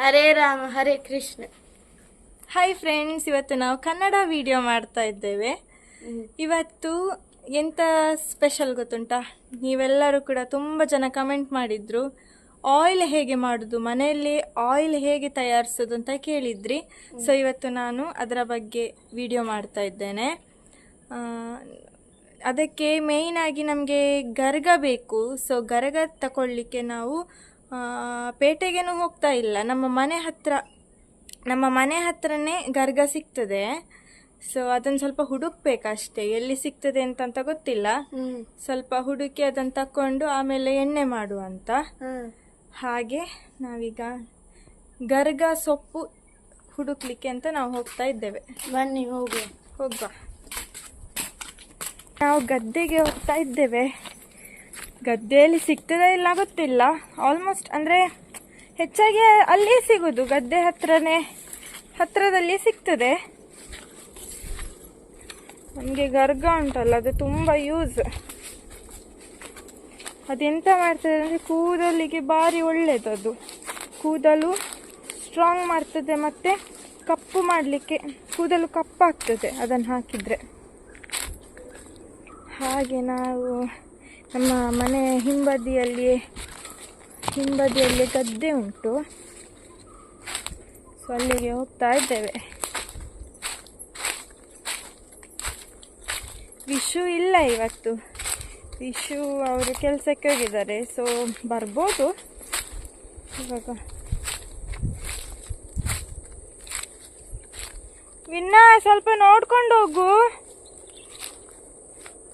ಹರೇ Rama Hare Krishna. Hi friends ಇವತ್ತು ನಾವು Kannada video ಮಾಡ್ತಾ ಇದ್ದೇವೆ. ಇವತ್ತು ಎಂತ ಸ್ಪೆಷಲ್ ಗೊತ್ತುಂಟಾ? ನೀವೆಲ್ಲರೂ ಕೂಡ ತುಂಬ ಜನ ಕಮೆಂಟ್ ಮಾಡಿದ್ರು. ಆಯಿಲ್ ಹೇಗೆ ಮಾಡೋದು ಮನೆಯಲ್ಲಿ ಆಯಿಲ್ ಹೇಗೆ ತಯಾರಿಸೋದು ಅಂತ ಕೇಳಿದ್ರಿ. ಸೊ ಇವತ್ತು ನಾನು ಅದರ ಬಗ್ಗೆ ವಿಡಿಯೋ ಮಾಡ್ತಾ ಇದ್ದೇನೆ. ಅದಕ್ಕೆ ಮೇಯ್ನಾಗಿ ಆಗಿ ನಮಗೆ ಗರ್ಗ ಬೇಕು. ಸೊ ಗರ್ಗ ತಗೊಳ್ಳಿಕ್ಕೆ ನಾವು ಪೇಟೆಗೇನು ಹೋಗ್ತಾ ಇಲ್ಲ. ನಮ್ಮ ಮನೆ ಹತ್ರ ನಮ್ಮ ಮನೆ ಹತ್ರನೇ ಗರ್ಗ ಸಿಗ್ತದೆ. ಸೊ ಅದನ್ನು ಸ್ವಲ್ಪ ಹುಡುಕ್ಬೇಕಷ್ಟೇ. ಎಲ್ಲಿ ಸಿಗ್ತದೆ ಅಂತಂತ ಗೊತ್ತಿಲ್ಲ. ಸ್ವಲ್ಪ ಹುಡುಕಿ ಅದನ್ನು ತಕೊಂಡು ಆಮೇಲೆ ಎಣ್ಣೆ ಮಾಡುವ ಅಂತ. ಹಾಗೆ ನಾವೀಗ ಗರ್ಗ ಸೊಪ್ಪು ಹುಡುಕ್ಲಿಕ್ಕೆ ಅಂತ ನಾವು ಹೋಗ್ತಾ ಇದ್ದೇವೆ. ಬನ್ನಿ ಹೋಗುವ. ಹೋಗುವ. ನಾವು ಗದ್ದೆಗೆ ಹೋಗ್ತಾ ಇದ್ದೇವೆ. ಗದ್ದೆಯಲ್ಲಿ ಸಿಗ್ತದೆ ಇಲ್ಲ ಗೊತ್ತಿಲ್ಲ. ಆಲ್ಮೋಸ್ಟ್ ಅಂದರೆ ಹೆಚ್ಚಾಗಿ ಅಲ್ಲಿಯೇ ಸಿಗೋದು. ಗದ್ದೆ ಹತ್ರನೇ ಹತ್ತಿರದಲ್ಲಿ ಸಿಗ್ತದೆ. ನಮಗೆ ಗರ್ಗ ಉಂಟಲ್ಲ, ಅದು ತುಂಬ ಯೂಸ್ ಅದೆಂತ ಮಾಡ್ತದೆ ಅಂದರೆ ಕೂದಲಿಗೆ ಭಾರಿ ಒಳ್ಳೆಯದು ಅದು. ಕೂದಲು ಸ್ಟ್ರಾಂಗ್ ಮಾಡ್ತದೆ ಮತ್ತು ಕಪ್ಪು ಮಾಡಲಿಕ್ಕೆ ಕೂದಲು ಕಪ್ಪಾಗ್ತದೆ ಅದನ್ನು ಹಾಕಿದರೆ. ಹಾಗೆ ನಾವು ನಮ್ಮ ಮನೆ ಹಿಂಬದಿಯಲ್ಲಿ ಹಿಂಬದಿಯಲ್ಲಿ ಗದ್ದೆ ಉಂಟು. ಸೊ ಅಲ್ಲಿಗೆ ಹೋಗ್ತಾ ಇದ್ದೇವೆ. ವಿಶು ಇಲ್ಲ ಇವತ್ತು. ವಿಶು ಅವರು ಕೆಲಸಕ್ಕೆ ಹೋಗಿದ್ದಾರೆ. ಸೊ ಬರ್ಬೋದು. ಇವಾಗ. ವಿನ್ನ ಸ್ವಲ್ಪ ನೋಡ್ಕೊಂಡು ಹೋಗು.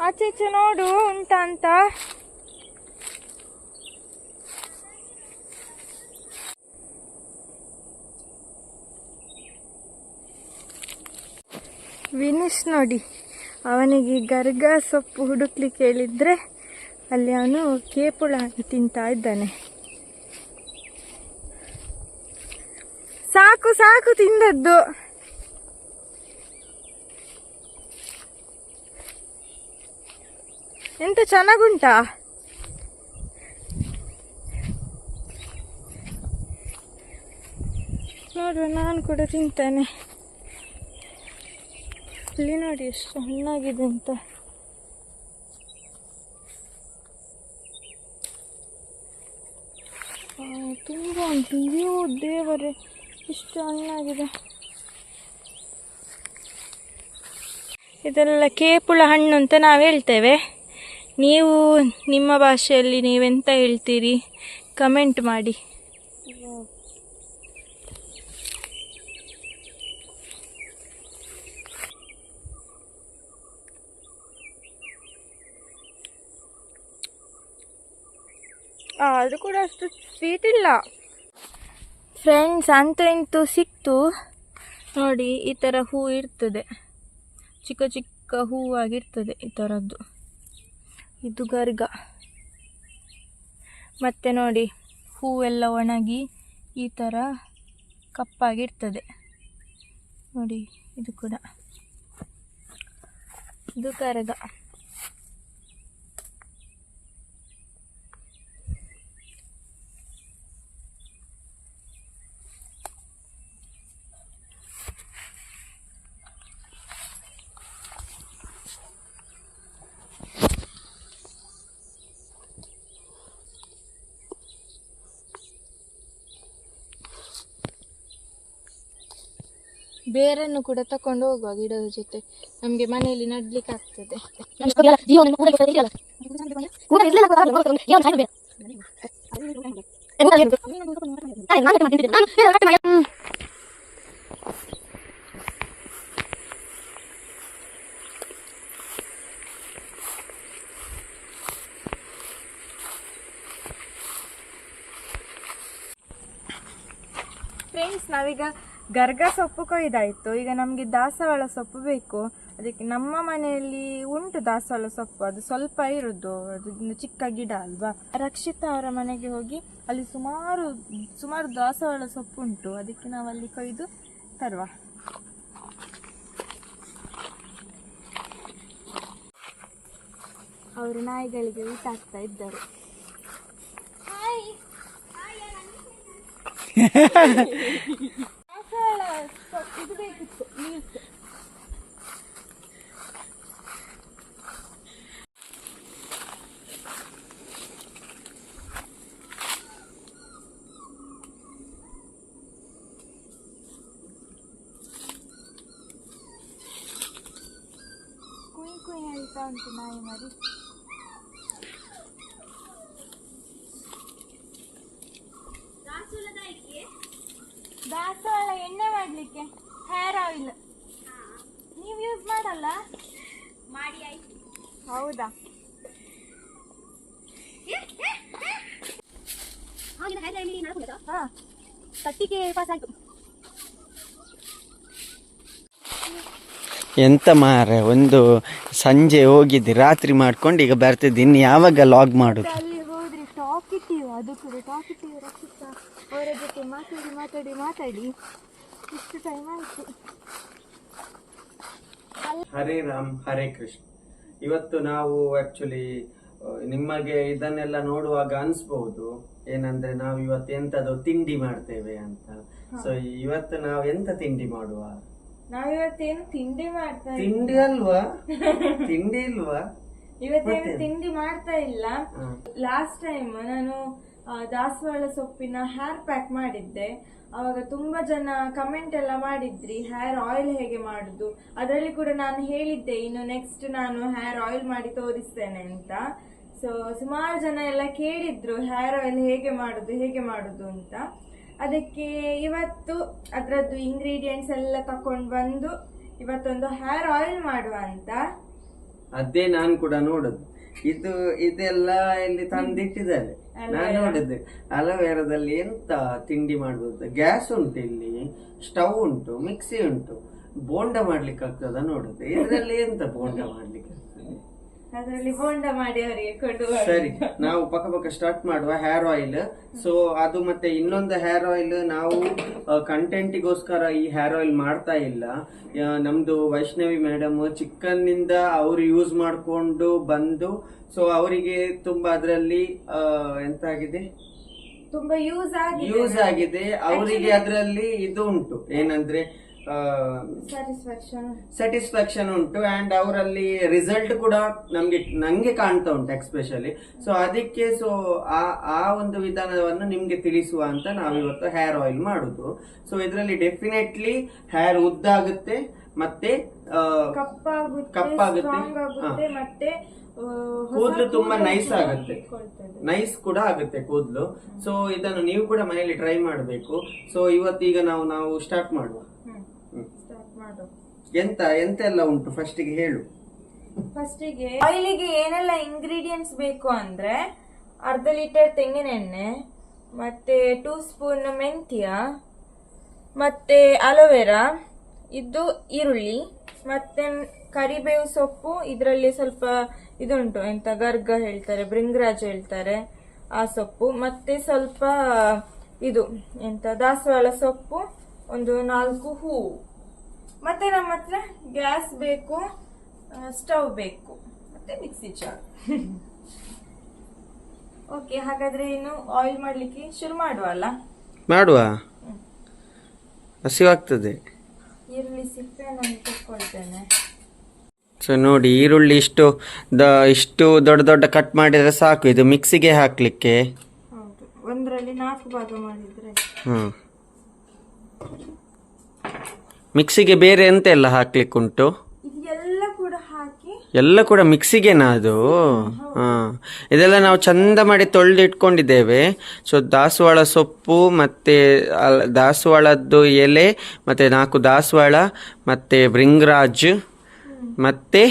ಆಚೆ ನೋಡು ಉಂಟ ಅಂತ ವಿನಿಶ್ ನೋಡಿ, ಅವನಿಗೆ ಗರ್ಗ ಸೊಪ್ಪು ಹುಡುಕ್ಲಿಕ್ಕೆ ಹೇಳಿದ್ರೆ ಅಲ್ಲಿ ಅವನು ಕೇಪುಳ ತಿಂತಾ ಇದ್ದಾನೆ. ಸಾಕು ಸಾಕು ತಿಂದದ್ದು. ಎಂತ ಚೆನ್ನಾಗುಂಟಾ? ನೋಡುವ, ನಾನು ಕೂಡ ತಿಂತೇನೆ. ಇಲ್ಲಿ ನೋಡಿ ಎಷ್ಟು ಹಣ್ಣಾಗಿದೆ ಅಂತ. ತುಂಬ ಉಂಟು ಅಯ್ಯೋ, ದೇವರೇ, ಇಷ್ಟು ಹಣ್ಣಾಗಿದೆ ಇದೆಲ್ಲ ಕೇಪುಳ ಹಣ್ಣು ಅಂತ ನಾವು ಹೇಳ್ತೇವೆ. ನೀವು ನಿಮ್ಮ ಭಾಷೆಯಲ್ಲಿ ನೀವೆಂತ ಹೇಳ್ತೀರಿ? ಕಮೆಂಟ್ ಮಾಡಿ. ಅದು ಕೂಡ ಅಷ್ಟು ಸ್ವೀಟ್ ಇಲ್ಲ. ಫ್ರೆಂಡ್ಸ್ ಅಂತ ಇಂತೂ ಸಿಕ್ತು. ನೋಡಿ ಈ ಥರ ಹೂ ಇರ್ತದೆ. ಚಿಕ್ಕ ಚಿಕ್ಕ ಹೂವಾಗಿರ್ತದೆ ಈ ಥರದ್ದು ಇದು ಗರ್ಗ ಮತ್ತೆ ನೋಡಿ ಹೂವೆಲ್ಲ ಒಣಗಿ ಈ ಥರ ಕಪ್ಪಾಗಿರ್ತದೆ. ನೋಡಿ ಇದು ಕೂಡ. ಇದು ಕರಗ. ಬೇರನ್ನು ಕೂಡ ತಕೊಂಡು ಹೋಗುವ ಗಿಡದ ಜೊತೆ. ನಮಗೆ ಮನೆಯಲ್ಲಿ ನಡ್ಲಿಕ್ಕೆ ಆಗ್ತದೆ. ಫ್ರೆಂಡ್ಸ್ ನಾವೀಗ ಗರ್ಗ ಸೊಪ್ಪು ಕೊಯ್ದಾಯ್ತು. ಈಗ ನಮಗೆ ದಾಸವಾಳ ಸೊಪ್ಪು ಬೇಕು. ಅದಕ್ಕೆ ನಮ್ಮ ಮನೆಯಲ್ಲಿ ಉಂಟು ದಾಸವಾಳ ಸೊಪ್ಪು. ಅದು ಸ್ವಲ್ಪ ಇರೋದು. ಅದು ಚಿಕ್ಕ ಗಿಡ ಅಲ್ವಾ? ರಕ್ಷಿತಾ ಅವರ ಮನೆಗೆ ಹೋಗಿ ಅಲ್ಲಿ ಸುಮಾರು ಸುಮಾರು ದಾಸವಾಳ ಸೊಪ್ಪು ಉಂಟು. ಅದಕ್ಕೆ ನಾವು ಅಲ್ಲಿ ಕೊಯ್ದು ತರುವ. ಅವರು ನಾಯಿಗಳಿಗೆ ಊಟ ಆಗ್ತಾ ಇದ್ದಾರೆ. ಇದು ಬೇಕಿತ್ತು ನೀರ್ಸ್ ಕುಯ್ ಕುಯ್ ಹೇಳ್ತಾ ಉಂಟು ನಾಯಿ ಮರಿ ದಾಸವಾಳ ಎಣ್ಣೆ ಮಾಡ್ಲಿಕ್ಕೆ ಹೇರ್ ಆಯಿಲ್ ನೀವು ಯೂಸ್ ಮಾಡಲ್ಲ? ಮಾಡಿ ಆಯ್ತು. ಹೌದಾ? ಹಾ. ತಟ್ಟಿಗೆ ಪಾಸ್ ಆಯ್ತು. ಎಂತ ಮಾರೆ ಒಂದು ಸಂಜೆ ಹೋಗಿದ್ದು ರಾತ್ರಿ ಮಾಡ್ಕೊಂಡು ಈಗ ಬರ್ತಿದ್ದೆ ಇನ್ನು ಯಾವಾಗ ಲಾಗ್ ಮಾಡುದು? ಅಲ್ಲಿ ಹೋದ್ರೆ ಟಾಕಿಟಿವ್ ಅದು ಕೂಡ ಟಾಕಿಟಿವ್ ರಕ್ಷಿತ? ಅವರ ಜೊತೆ ಮಾತಾಡಿ ಮಾತಾಡಿ ಮಾತಾಡಿ. ಇಷ್ಟು ಟೈಮ್ ಆಯ್ತು ಹರೇ ರಾಮ್ ಹರೇ ಕೃಷ್ಣ. ಇವತ್ತು ನಾವು ಆಕ್ಚುಲಿ ನಿಮಗೆ ಇದನ್ನೆಲ್ಲ ನೋಡುವಾಗ ಅನ್ಸ್ಬಹುದು ಏನಂದ್ರೆ ನಾವು ಇವತ್ತು ಎಂತದೋ ತಿಂಡಿ ಮಾಡ್ತೇವೆ ಅಂತ. ಸೊ ಇವತ್ತು ನಾವು ಎಂತ ತಿಂಡಿ ಮಾಡುವ? ನಾವಿವತ್ತೇನು ತಿಂಡಿ ಮಾಡ್ತಾ ತಿಂಡಿ ಅಲ್ವಾ? ತಿಂಡಿ ಇಲ್ವಾ? ಇವತ್ತೇನು? ತಿಂಡಿ ಮಾಡ್ತಾ ಇಲ್ಲ. ಲಾಸ್ಟ್ ಟೈಮ್ ನಾನು ದಾಸವಾಳ ಸೊಪ್ಪಿನ ಹೇರ್ ಪ್ಯಾಕ್ ಮಾಡಿದ್ದೆ. ಅವಾಗ ತುಂಬಾ ಜನ ಕಮೆಂಟ್ ಎಲ್ಲ ಮಾಡಿದ್ರಿ ಹೇರ್ ಆಯಿಲ್ ಹೇಗೆ ಮಾಡುದು? ಅದರಲ್ಲಿ ಕೂಡ ನಾನು ಹೇಳಿದ್ದೆ, ಇನ್ನು ನೆಕ್ಸ್ಟ್ ನಾನು ಹೇರ್ ಆಯಿಲ್ ಮಾಡಿ ತೋರಿಸ್ತೇನೆ ಅಂತ. ಸೊ ಸುಮಾರು ಜನ ಎಲ್ಲ ಕೇಳಿದ್ರು ಹೇರ್ ಆಯಿಲ್ ಹೇಗೆ ಮಾಡುದು ಹೇಗೆ ಮಾಡುದು ಅಂತ. ಅದಕ್ಕೆ ಇವತ್ತು ಅದರದ್ದು ಇಂಗ್ರೀಡಿಯೆಂಟ್ಸ್ ಎಲ್ಲ ತಕೊಂಡು ಬಂದು ಇವತ್ತೊಂದು ಹೇರ್ ಆಯಿಲ್ ಮಾಡುವ ಅಂತ. ಅದೇ ನಾನು ಕೂಡ ನೋಡುದು. ಇದು ಇದೆಲ್ಲ ಇಲ್ಲಿ ತಂದಿಟ್ಟಿದ್ದಾರೆ. ನಾನು ನೋಡಿದ್ದೆ. ಅಲೋವೆರಾದಲ್ಲಿ ಎಂತ ತಿಂಡಿ ಮಾಡ್ಬೋದು? ಗ್ಯಾಸ್ ಉಂಟು ಇಲ್ಲಿ ಸ್ಟವ್ ಉಂಟು ಮಿಕ್ಸಿ ಉಂಟು. ಬೋಂಡ ಮಾಡ್ಲಿಕ್ಕೆ ಆಗ್ತದ ನೋಡುದು. ಇದರಲ್ಲಿ ಎಂತ ಬೋಂಡ ಮಾಡ್ಲಿಕ್ಕೆ? ಆಗ್ತದೆ ಅದರಲ್ಲಿ ಬೋಂಡ ಮಾಡಿ ಅವರಿಗೆ ಕೊಡುವ ಸರಿ ನಾವು ಪಕ್ಕ ಪಕ್ಕ ಸ್ಟಾರ್ಟ್ ಮಾಡುವ ಹೇರ್ ಆಯಿಲ್ ಸೊ ಅದು ಮತ್ತೆ ಇನ್ನೊಂದು ಹೇರ್ ಆಯಿಲ್ ನಾವು ಕಂಟೆಂಟಿಗೋಸ್ಕರ ಈ ಹೇರ್ ಆಯಿಲ್ ಮಾಡ್ತಾ ಇಲ್ಲ. ನಮ್ದು ವೈಷ್ಣವಿ ಮೇಡಮ್ ಚಿಕ್ಕನ್ನಿಂದ ಅವ್ರು ಯೂಸ್ ಮಾಡ್ಕೊಂಡು ಬಂದು ಸೊ ಅವರಿಗೆ ತುಂಬಾ ಅದರಲ್ಲಿ ಎಂತ ಆಗಿದೆ ತುಂಬಾ ಯೂಸ್ ಆಗಿದೆ. ಯೂಸ್ ಆಗಿದೆ. ಅವರಿಗೆ ಅದರಲ್ಲಿ ಇದು ಉಂಟು. ಏನಂದ್ರೆ ಸ್ಯಾಟಿಸ್ಫ್ಯಾಕ್ಷನ್ ಉಂಟು ಅಂಡ್ ಅವರಲ್ಲಿ ರಿಸಲ್ಟ್ ಕೂಡ ನಮ್ಗೆ ನಂಗೆ ಕಾಣ್ತಾ ಉಂಟು ಎಕ್ಸ್ಪೆಷಲಿ ಸೊ ಅದಕ್ಕೆ ಸೊ ಆ ಆ ಒಂದು ವಿಧಾನವನ್ನು ನಿಮ್ಗೆ ತಿಳಿಸುವ ಅಂತ ನಾವಿವತ್ತು ಹೇರ್ ಆಯಿಲ್ ಮಾಡುದು. ಸೊ ಇದರಲ್ಲಿ ಡೆಫಿನೆಟ್ಲಿ ಹೇರ್ ಉದ್ದಾಗುತ್ತೆ ಮತ್ತೆ ಆ, ಕಪ್ಪಾಗುತ್ತೆ ಆಗುತ್ತೆ. ಮತ್ತೆ ಕೂದಲು ಕೂದ್ಲು ತುಂಬಾ ನೈಸ್ ಆಗುತ್ತೆ. ನೈಸ್ ಕೂಡ ಆಗುತ್ತೆ ಕೂದಲು. ಸೊ ಇದನ್ನು ನೀವು ಕೂಡ ಮನೆಯಲ್ಲಿ ಟ್ರೈ ಮಾಡಬೇಕು. ಸೊ ಇವತ್ತೀಗ ನಾವು ನಾವು ಸ್ಟಾರ್ಟ್ ಮಾಡುವ. ಮಾಡು. ಎಂತ ಎಲ್ಲ ಉಂಟು? ಫಸ್ಟಿಗೆ ಹೇಳು. ಫಸ್ಟಿಗೆ ಆಯಿಲಿಗೆ ಏನೆಲ್ಲ ಇಂಗ್ರೀಡಿಯೆಂಟ್ಸ್ ಬೇಕು ಅಂದ್ರೆ ಅರ್ಧ ಲೀಟರ್ ತೆಂಗಿನೆಣ್ಣೆ ಮತ್ತೆ ಟೂ ಸ್ಪೂನ್ ಮೆಂತ್ಯ ಮತ್ತೆ ಅಲೋವೆರಾ ಇದು ಈರುಳ್ಳಿ ಮತ್ತೆ ಕರಿಬೇವು ಸೊಪ್ಪು ಇದರಲ್ಲಿ ಸ್ವಲ್ಪ ಇದುಂಟು ಎಂತ ಗರ್ಗ ಹೇಳ್ತಾರೆ ಭೃಂಗರಾಜ್ ಹೇಳ್ತಾರೆ ಆ ಸೊಪ್ಪು ಮತ್ತೆ ಸ್ವಲ್ಪ ಇದು ಎಂತ ದಾಸವಾಳ ಸೊಪ್ಪು ಒಂದು ನಾಲ್ಕು ಹೂವು. ಮತ್ತೆ ನಮ್ಮ ಹತ್ರ ಗ್ಯಾಸ್ ಬೇಕು ಸ್ಟವ್ ಬೇಕು ಮತ್ತೆ ಮಿಕ್ಸಿ ಜಾರ್. ಓಕೆ ಹಾಗಾದ್ರೆ ಇನ್ನು ಆಯಿಲ್ ಮಾಡ್ಲಿಕ್ಕೆ ಶುರು ಮಾಡುವ ಅಲ್ಲ? ಮಾಡುವ. ಹಸಿವಾಗ್ತದೆ ಈರುಳ್ಳಿ ಸಿಪ್ಪೆ ನಾನು ತೆಕ್ಕೊಳ್ತೇನೆ ಸೊ ನೋಡಿ ಈರುಳ್ಳಿ ಇಷ್ಟು ದ ಇಷ್ಟು ದೊಡ್ಡ ದೊಡ್ಡ ಕಟ್ ಮಾಡಿದ್ರೆ ಸಾಕು. ಇದು ಮಿಕ್ಸಿಗೆ ಹಾಕ್ಲಿಕ್ಕೆ. ಹೌದು. ಒಂದರಲ್ಲಿ ನಾಲ್ಕು ಭಾಗ ಮಾಡಿದ್ರೆ ಹ್ಮ್. ಮಿಕ್ಸಿಗೆ ಬೇರೆ ಎಂತ ಎಲ್ಲ ಹಾಕ್ಲಿಕ್ಕೆ ಉಂಟು? ಎಲ್ಲ ಕೂಡ ಹಾಕಿ ಎಲ್ಲ ಕೂಡ ಮಿಕ್ಸಿಗೆನಾ ಅದು? ಹಾ. ಇದೆಲ್ಲ ನಾವು ಚಂದ ಮಾಡಿ ತೊಳೆದು ಇಟ್ಕೊಂಡಿದ್ದೇವೆ ಸೊ ದಾಸವಾಳ ಸೊಪ್ಪು ಮತ್ತೆ ದಾಸವಾಳದ್ದು ಎಲೆ ಮತ್ತೆ ನಾಲ್ಕು ದಾಸವಾಳ ಮತ್ತೆ ಭೃಂಗರಾಜ್ ಮತ್ತೆ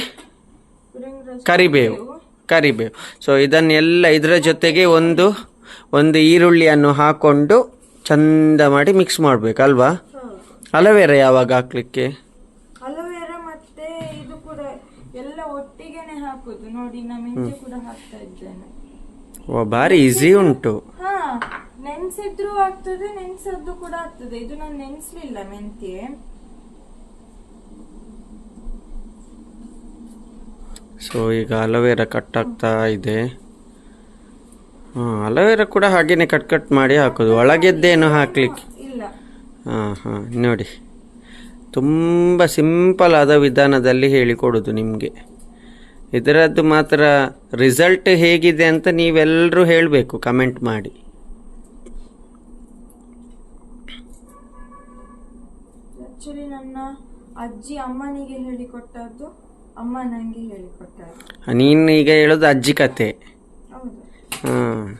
ಕರಿಬೇವು. ಕರಿಬೇವು. ಸೊ ಇದನ್ನೆಲ್ಲ ಇದರ ಜೊತೆಗೆ ಒಂದು ಒಂದು ಈರುಳ್ಳಿಯನ್ನು ಹಾಕೊಂಡು ಚಂದ ಮಾಡಿ ಮಿಕ್ಸ್ ಮಾಡಬೇಕಲ್ವಾ ಅಲವೇರ ಯಾವಾಗ ಹಾಕ್ಲಿಕ್ಕೆ? ಅಲೋವೆರಾ ಮತ್ತೆ ಇದು ಕೂಡ ಎಲ್ಲ ಒಟ್ಟಿಗೆನೆ ಹಾಕುದು. ನೋಡಿ ನಾ ಮೆಂತ್ಯ ಕೂಡ ಹಾಕ್ತಾ ಇದ್ದೇನೆ. ಓ ಭಾರಿ ಈಸಿ ಉಂಟು. ಹಾ ನೆನ್ಸಿದ್ರು ಆಗ್ತದೆ ನೆನ್ಸದ್ದು ಕೂಡ ಆಗ್ತದೆ. ಇದು ನಾನು ನೆನ್ಸ್ಲಿಲ್ಲ ಮೆಂತ್ಯೆ. ಸೊ ಈಗ ಅಲವೇರ ಕಟ್ ಆಗ್ತಾ ಇದೆ. ಹಾಂ ಅಲೋವೆರಾ ಕೂಡ ಹಾಗೇನೆ ಕಟ್ ಕಟ್ ಮಾಡಿ ಹಾಕೋದು. ಒಳಗೆದ್ದೇನು ಹಾಕ್ಲಿಕ್ಕೆ? ಇಲ್ಲ. ಹಾಂ ಹಾಂ. ನೋಡಿ. ತುಂಬ ಸಿಂಪಲ್ ಆದ ವಿಧಾನದಲ್ಲಿ ಹೇಳಿಕೊಡೋದು ನಿಮಗೆ. ಇದರದ್ದು ಮಾತ್ರ ರಿಸಲ್ಟ್ ಹೇಗಿದೆ ಅಂತ ನೀವೆಲ್ಲರೂ ಹೇಳಬೇಕು ಕಮೆಂಟ್ ಮಾಡಿ. ಆ್ಯಕ್ಚುಲಿ ನನ್ನ ಅಜ್ಜಿ ಅಮ್ಮನಿಗೆ ಹೇಳಿಕೊಟ್ಟದ್ದು ಅಮ್ಮ ನನಗೆ ಹೇಳಿಕೊಟ್ಟದ್ದು. ನೀನು ಈಗ ಹೇಳೋದು ಅಜ್ಜಿ ಕತೆ. ಹಾಂ.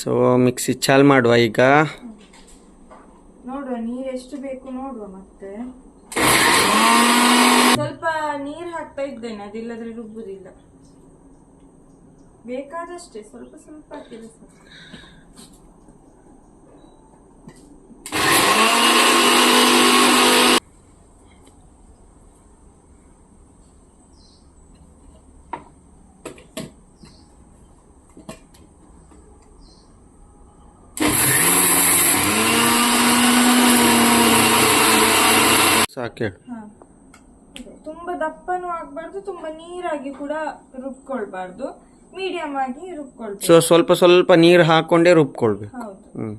ಸೊ ಮಿಕ್ಸಿ ಚಾಲ್ ಮಾಡುವ ಈಗ. ನೋಡುವ, ನೀರು ಎಷ್ಟು ಬೇಕು ನೋಡುವ ಮತ್ತೆ. ಸ್ವಲ್ಪ ನೀರು ಹಾಕ್ತಾ ಇದ್ದೇನೆ, ಅದಿಲ್ಲದ್ರೆ ರುಬ್ಬುದಿಲ್ಲ. ಬೇಕಾದಷ್ಟೇ, ಸ್ವಲ್ಪ ಸ್ವಲ್ಪ ಹಾಕಿದ್ರೆ ಸಾಕು ಹಾ. ತುಂಬಾ ದಪ್ಪನೂ ಆಗ್ಬಾರ್ದು ತುಂಬಾ ನೀರಾಗಿ ಕೂಡ ರುಬ್ಕೊಳ್ಬಾರ್ದು. ಮೀಡಿಯಂ ಆಗಿ ರುಬ್ಕೊಳ್ಬೇಕು. ಸೊ ಸ್ವಲ್ಪ ಸ್ವಲ್ಪ ನೀರು ಹಾಕೊಂಡೇ ರುಬ್ಕೊಳ್ಬೇಕು. ಹೌದು. ಹ್ಞೂ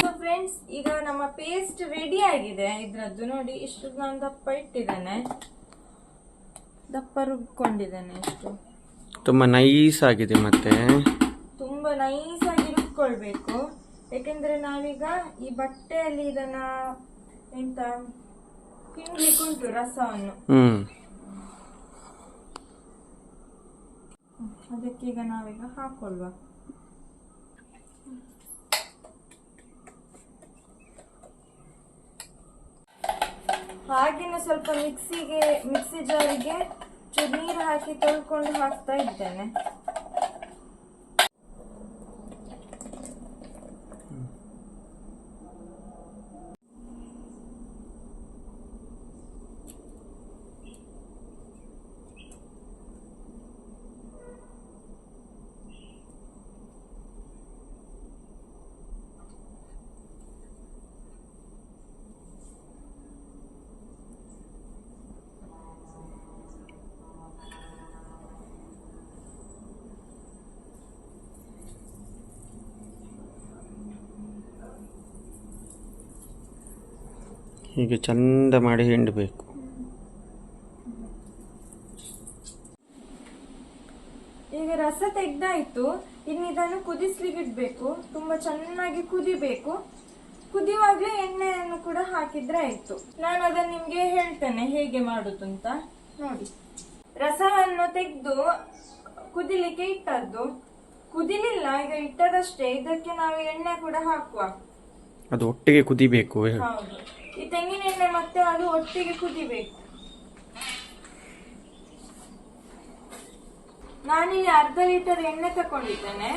ಸೊ ಫ್ರೆಂಡ್ಸ್ ಈಗ ನಮ್ಮ ಪೇಸ್ಟ್ ರೆಡಿ ಆಗಿದೆ. ಇದ್ರದ್ದು ನೋಡಿ ಇಷ್ಟು ನಾನು ದಪ್ಪ ಇಟ್ಟಿದ್ದೇನೆ. ದಪ್ಪ ರುಬ್ಕೊಂಡಿದ್ದೇನೆ ಇಷ್ಟು. ತುಂಬ ನೈಸ್ ಆಗಿದೆ ಮತ್ತೆ. ತುಂಬಾ ನೈಸ್ ಆಗಿ ರುಬ್ಕೊಳ್ಬೇಕು. ಯಾಕೆಂದ್ರೆ ನಾವೀಗ ಈ ಬಟ್ಟೆಯಲ್ಲಿ ಇದನ್ನ ಎಂತ ಉಂಟು ರಸವನ್ನು. ಅದಕ್ಕೀಗ ನಾವೀಗ ಹಾಕೊಳ್ಳುವ ಹಾಗೇನೆ ಸ್ವಲ್ಪ ಮಿಕ್ಸಿಗೆ ಮಿಕ್ಸಿ ಜಾರಿಗೆ ಚೂರು ನೀರು ಹಾಕಿ ತೊಳ್ಕೊಂಡು ಹಾಕ್ತಾ ಇದ್ದೇನೆ. ಹೀಗೆ ಚಂದ ಮಾಡಿ ಹಿಂಡಬೇಕು. ಈಗ ರಸ ತೆಗ್ದಾಯ್ತು. ಇನ್ನು ಇದನ್ನು ಕುದಿಸ್ಲಿಕ್ಕೆ ಇಡ್ಬೇಕು. ತುಂಬಾ ಚೆನ್ನಾಗಿ ಕುದಿಬೇಕು. ಕುದಿಯುವಾಗ್ಲೇ ಎಣ್ಣೆಯನ್ನು ಕೂಡ ಹಾಕಿದ್ರೆ ಆಯ್ತು. ನಾನು ಅದನ್ನ ನಿಮ್ಗೆ ಹೇಳ್ತೇನೆ ಹೇಗೆ ಮಾಡುದು ಅಂತ. ನೋಡಿ. ರಸವನ್ನು ತೆಗೆದು ಕುದಿಲಿಕ್ಕೆ ಇಟ್ಟದ್ದು. ಕುದಿಲಿಲ್ಲ ಈಗ ಇಟ್ಟದಷ್ಟೇ. ಇದಕ್ಕೆ ನಾವು ಎಣ್ಣೆ ಕೂಡ ಹಾಕುವ. ಅದು ಒಟ್ಟಿಗೆ ಕುದಿಬೇಕು. ಹೌದು. ಈ ತೆಂಗಿನ ಎಣ್ಣೆ ಮತ್ತೆ ಅದು ಒಟ್ಟಿಗೆ ಕುದಿಬೇಕು. ನಾನಿಲ್ಲಿ ಅರ್ಧ ಲೀಟರ್ ಎಣ್ಣೆ ತಕೊಂಡಿದ್ದೇನೆ.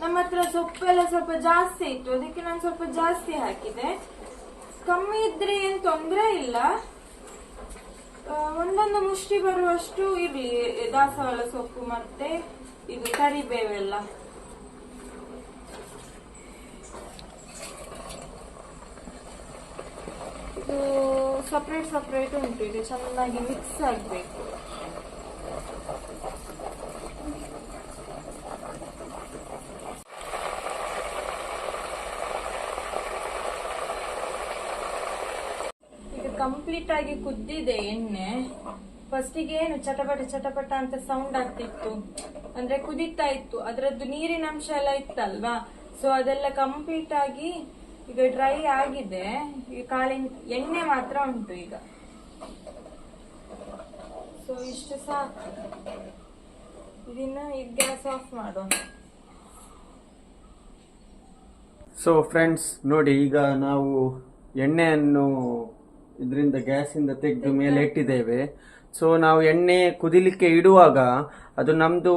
ನಮ್ಮ ಹತ್ರ ಸೊಪ್ಪೆಲ್ಲ ಸ್ವಲ್ಪ ಜಾಸ್ತಿ ಇತ್ತು. ಅದಕ್ಕೆ ನಾನು ಸ್ವಲ್ಪ ಜಾಸ್ತಿ ಹಾಕಿದೆ. ಕಮ್ಮಿ ಇದ್ರೆ ಏನ್ ತೊಂದ್ರೆ ಇಲ್ಲ. ಒಂದೊಂದು ಮುಷ್ಟಿ ಬರುವಷ್ಟು ಇರ್ಲಿ. ದಾಸವಾಳ ಸೊಪ್ಪು ಮತ್ತೆ ಇದು ಕರಿಬೇವೆಲ್ಲ. ಇದು ಸಪ್ರೇಟ್ ಸಪ್ರೇಟ್ ಉಂಟು. ಇದು ಚೆನ್ನಾಗಿ ಮಿಕ್ಸ್ ಆಗಬೇಕು. ಇದು ಕಂಪ್ಲೀಟ್ ಆಗಿ ಕುದ್ದಿದೆ ಎಣ್ಣೆ. ಫಸ್ಟಿಗೆ ಏನು ಚಟಪಟ ಚಟಪಟ ಅಂತ ಸೌಂಡ್ ಆಗ್ತಿತ್ತು. ಅಂದ್ರೆ ಕುದೀತಾ ಇತ್ತು. ಅದರದ್ದು ನೀರಿನ ಅಂಶ ಎಲ್ಲ ಇತ್ತಲ್ವಾ? ಸೊ ಅದೆಲ್ಲ ಕಂಪ್ಲೀಟ್ ಆಗಿ ಈಗ ಡ್ರೈ ಆಗಿದೆ. ಕಾಳಿನ ಎಣ್ಣೆ ಮಾತ್ರ ಉಂಟು ಈಗ. ಸೊ ಇಷ್ಟು ಸಾಕು. ಇದನ್ನ ಗ್ಯಾಸ್ ಆಫ್ ಮಾಡೋಣ. ಸೊ ಫ್ರೆಂಡ್ಸ್ ನೋಡಿ ಈಗ ನಾವು ಎಣ್ಣೆಯನ್ನು ಇದರಿಂದ ಗ್ಯಾಸಿಂದ ತೆಗೆದು ಮೇಲೆ ಇಟ್ಟಿದ್ದೇವೆ. ಸೊ ನಾವು ಎಣ್ಣೆ ಕುದಿಲಿಕ್ಕೆ ಇಡುವಾಗ ಅದು ನಮ್ದು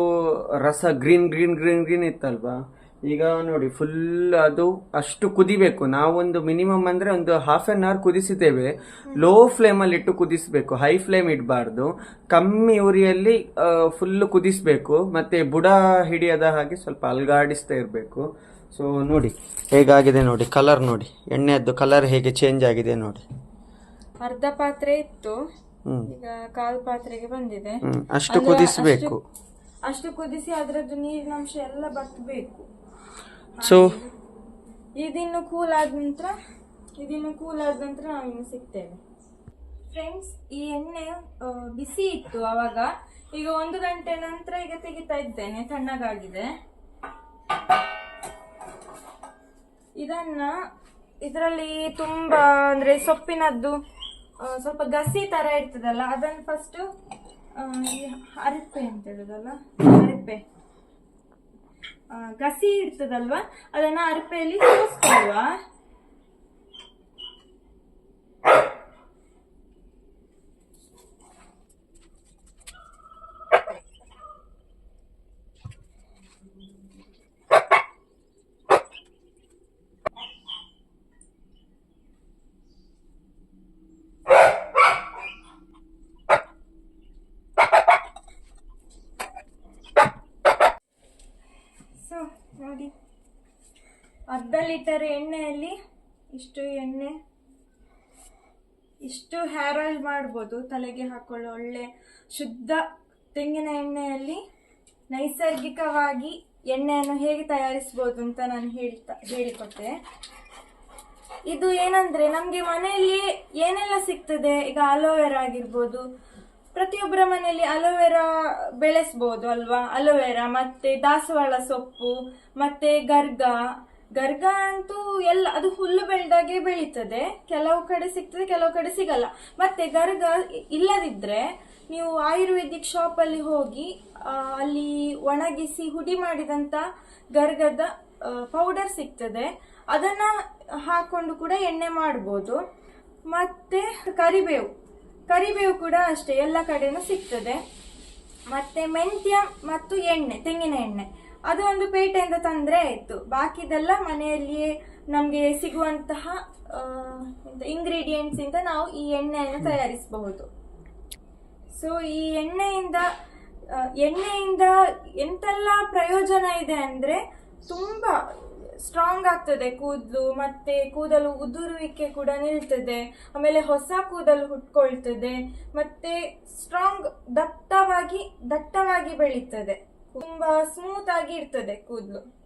ರಸ ಗ್ರೀನ್ ಗ್ರೀನ್ ಗ್ರೀನ್ ಗ್ರೀನ್ ಇತ್ತಲ್ವಾ? ಈಗ ನೋಡಿ ಫುಲ್ ಅದು ಅಷ್ಟು ಕುದಿಬೇಕು. ನಾವೊಂದು ಮಿನಿಮಮ್ ಅಂದ್ರೆ ಒಂದು ಹಾಫ್ ಆನ್ ಅವರ್ ಕುದಿಸಿದ್ದೇವೆ. ಲೋ ಫ್ಲೇಮಲ್ಲಿ ಇಟ್ಟು ಕುದಿಸಬೇಕು. High flame ಇಡಬಾರ್ದು. ಕಮ್ಮಿ ಉರಿಯಲ್ಲಿ ಫುಲ್ ಕುದಿಸಬೇಕು. ಮತ್ತೆ ಬುಡ ಹಿಡಿಯದ ಹಾಗೆ ಸ್ವಲ್ಪ ಅಲ್ಗಾಡಿಸ್ತಾ ಇರಬೇಕು. ಸೊ ನೋಡಿ ಹೇಗಾಗಿದೆ ನೋಡಿ ಕಲರ್ ನೋಡಿ. ಎಣ್ಣೆಯದ್ದು ಕಲರ್ ಹೇಗೆ ಚೇಂಜ್ ಆಗಿದೆ ನೋಡಿ. ಅರ್ಧ ಪಾತ್ರೆ ಇತ್ತು. ಈಗ ಕಾಲು ಪಾತ್ರೆಗೆ ಬಂದಿದೆ. ಅಷ್ಟು ಕುದಿಸಬೇಕು. ಅಷ್ಟು- ಕುದಿಸಿ ಕುದಿಸಿ ನೀರಿನ ಅಂಶ ಎಲ್ಲ ಬತ್ತಬೇಕು ಸೊ ಇದಿನ್ನು ಕೂಲ್ ಆದ ನಂತರ, ಇದಿನ್ನು ಕೂಲ್ ಆದ ನಂತರ ನಾವಿನ್ನು ಸಿಗ್ತೇವೆ. ಫ್ರೆಂಡ್ಸ್ ಈ ಎಣ್ಣೆ ಬಿಸಿ ಇತ್ತು ಆವಾಗ ಈಗ ಒಂದು ಗಂಟೆ ನಂತರ ಈಗ ತೆಗಿತಾ ಇದ್ದೇನೆ, ತಣ್ಣಗಾಗಿದೆ. ಇದನ್ನ ಇದರಲ್ಲಿ ತುಂಬಾ, ಅಂದ್ರೆ ಸೊಪ್ಪಿನದ್ದು ಸ್ವಲ್ಪ ಗಸಿ ತರ ಇರ್ತದಲ್ಲ, ಅದನ್ನ ಫಸ್ಟ್ ಅರಿಪೆ ಅಂತ ಹೇಳುದಲ್ಲ ಅರಿಪೆ ಗಸಿ ಇರ್ತದಲ್ವಾ? ಅದನ್ನ ಅರ್ಪೆಯಲ್ಲಿ ಸೋಸ್ಕೊಳ್ಳುವ ಸೊ ನೋಡಿ ಅರ್ಧ ಲೀಟರ್ ಎಣ್ಣೆಯಲ್ಲಿ ಇಷ್ಟು ಎಣ್ಣೆ, ಇಷ್ಟು ಹೇರ್ ಆಯಿಲ್ ಮಾಡ್ಬೋದು. ತಲೆಗೆ ಹಾಕೊಳ್ಳೋ ಒಳ್ಳೆ ಶುದ್ಧ ತೆಂಗಿನ ಎಣ್ಣೆಯಲ್ಲಿ ನೈಸರ್ಗಿಕವಾಗಿ ಎಣ್ಣೆಯನ್ನು ಹೇಗೆ ತಯಾರಿಸ್ಬೋದು ಅಂತ ನಾನು ಹೇಳ್ತಾ, ಹೇಳಿಕೊಟ್ಟೆ. ಇದು ಏನಂದ್ರೆ ನಮ್ಗೆ ಮನೆಯಲ್ಲಿ ಏನೆಲ್ಲ ಸಿಗ್ತದೆ? ಈಗ ಅಲೋವೆರಾ ಆಗಿರ್ಬೋದು. ಪ್ರತಿಯೊಬ್ಬರ ಮನೆಯಲ್ಲಿ ಅಲೋವೆರಾ ಬೆಳೆಸ್ಬೋದು ಅಲ್ವಾ? ಅಲೋವೆರಾ ಮತ್ತೆ ದಾಸವಾಳ ಸೊಪ್ಪು, ಮತ್ತೆ ಗರ್ಗ ಗರ್ಗ ಅಂತೂ ಎಲ್ಲ, ಅದು ಹುಲ್ಲು ಬೆಳೆದಾಗೆ ಬೆಳೀತದೆ. ಕೆಲವು ಕಡೆ ಸಿಗ್ತದೆ, ಕೆಲವು ಕಡೆ ಸಿಗಲ್ಲ. ಮತ್ತೆ ಗರ್ಗ ಇಲ್ಲದಿದ್ರೆ ನೀವು ಆಯುರ್ವೇದಿಕ್ ಅಲ್ಲಿ ಹೋಗಿ ಅಲ್ಲಿ ಒಣಗಿಸಿ ಹುಡಿ ಮಾಡಿದಂತ ಗರ್ಗದ ಪೌಡರ್ ಸಿಗ್ತದೆ. ಅದನ್ನ ಹಾಕೊಂಡು ಕೂಡ ಎಣ್ಣೆ ಮಾಡ್ಬೋದು. ಮತ್ತೆ ಕರಿಬೇವು. ಕರಿಬೇವು ಕೂಡ ಅಷ್ಟೇ, ಎಲ್ಲ ಕಡೆನೂ ಸಿಗ್ತದೆ. ಮತ್ತೆ ಮೆಂತ್ಯ ಮತ್ತು ಎಣ್ಣೆ, ತೆಂಗಿನ ಎಣ್ಣೆ. ಅದು ಒಂದು ಪೇಟೆಯಿಂದ ತಂದ್ರೆ ಆಯಿತು. ಬಾಕಿದೆಲ್ಲ ಮನೆಯಲ್ಲಿಯೇ ನಮಗೆ ಸಿಗುವಂತಹ ಇಂಗ್ರೀಡಿಯೆಂಟ್ಸ್ ಇಂದ ನಾವು ಈ ಎಣ್ಣೆಯನ್ನು ತಯಾರಿಸಬಹುದು. ಸೊ ಈ ಎಣ್ಣೆಯಿಂದ ಎಣ್ಣೆಯಿಂದ ಎಂತೆಲ್ಲ ಪ್ರಯೋಜನ ಇದೆ ಅಂದ್ರೆ ತುಂಬಾ ಸ್ಟ್ರಾಂಗ್ ಆಗ್ತದೆ. ಕೂದಲು ಮತ್ತೆ ಕೂದಲು ಉದುರುವಿಕೆ ಕೂಡ ನಿಲ್ತದೆ. ಆಮೇಲೆ ಹೊಸ ಕೂದಲು ಹುಟ್ಕೊಳ್ತದೆ. ಮತ್ತೆ ಸ್ಟ್ರಾಂಗ್ ದಟ್ಟವಾಗಿ ದಟ್ಟವಾಗಿ ಬೆಳೀತದೆ. ತುಂಬಾ ಸ್ಮೂತ್ ಆಗಿ ಇರ್ತದೆ ಕೂದಲು.